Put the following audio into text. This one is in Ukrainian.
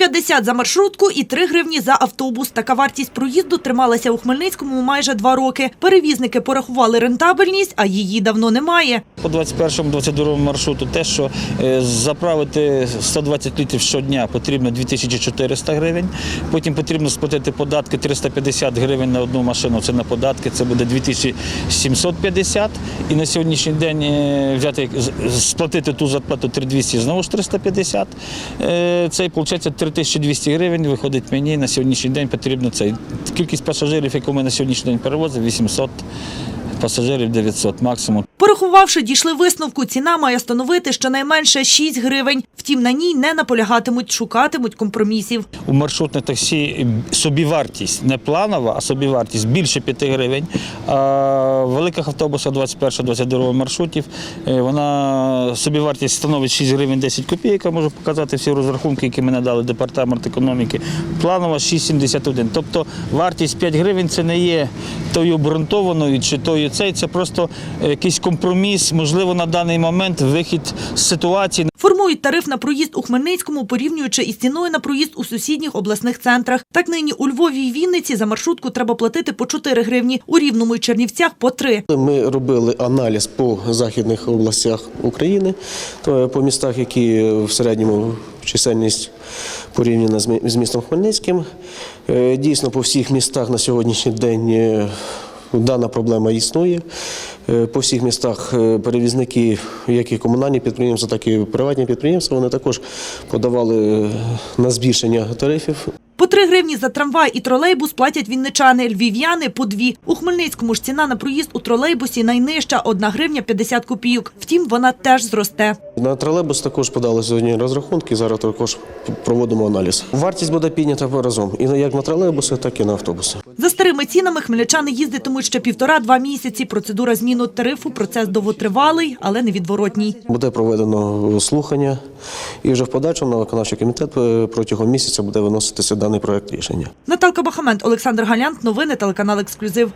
150 за маршрутку і 3 гривні за автобус. Така вартість проїзду трималася у Хмельницькому майже два роки. Перевізники порахували рентабельність, а її давно немає. По 21-22 маршруту те, що е, заправити 120 літрів щодня потрібно 2400 гривень. Потім потрібно сплатити податки 350 гривень на одну машину. Це на податки, це буде 2750. І на сьогоднішній день е, взяти сплатити ту зарплату 3200, знову ж 350. Е, Це виходить 3200 гривень. Виходить мені на сьогоднішній день потрібно цей кількість пасажирів, яку ми на сьогоднішній день перевозимо, 800 пасажирів 900 максимум. Порахувавши, дійшли висновку, ціна має становити щонайменше 6 гривень. Втім, на ній не наполягатимуть, шукатимуть компромісів. У маршрутне таксі собівартість не планова, а собівартість більше 5 гривень. А в великих автобусах 21-22 маршрутів е, вона собівартість становить 6 гривень 10 копійок. Я можу показати всі розрахунки, які ми надали департамент економіки. Планова 6,71. Тобто вартість 5 гривень це не є тою обґрунтованою чи тою цей. Це просто якийсь компроміс, можливо, на даний момент вихід з ситуації. Формують тариф на проїзд у Хмельницькому, порівнюючи із ціною на проїзд у сусідніх обласних центрах. Так нині у Львові і Вінниці за маршрутку треба платити по 4 гривні, у Рівному і Чернівцях по 3. Ми робили аналіз по західних областях України, то по містах, які в середньому чисельність порівняна з містом Хмельницьким. Е, Дійсно, по всіх містах на сьогоднішній день е, дана проблема існує. Е, По всіх містах е, перевізники, як і комунальні підприємства, так і приватні підприємства, вони також подавали е, на збільшення тарифів. По 3 гривні за трамвай і тролейбус платять вінничани, львів'яни – по 2. У Хмельницькому ж ціна на проїзд у тролейбусі найнижча – 1 гривня 50 копійок. Втім, вона теж зросте. На тролейбус також подали сьогодні розрахунки. Зараз також проводимо аналіз. Вартість буде піднята разом і як на тролейбуси, так і на автобуси. За старими цінами хмельничани їздитимуть ще півтора-два місяці. Процедура зміну тарифу – процес довготривалий, але невідворотній. Буде проведено слухання, і вже в подальшому на виконавчий комітет е, протягом місяця буде виноситися даний проект рішення. Наталка Бахамент, Олександр Галянт. Новини телеканал «Ексклюзив».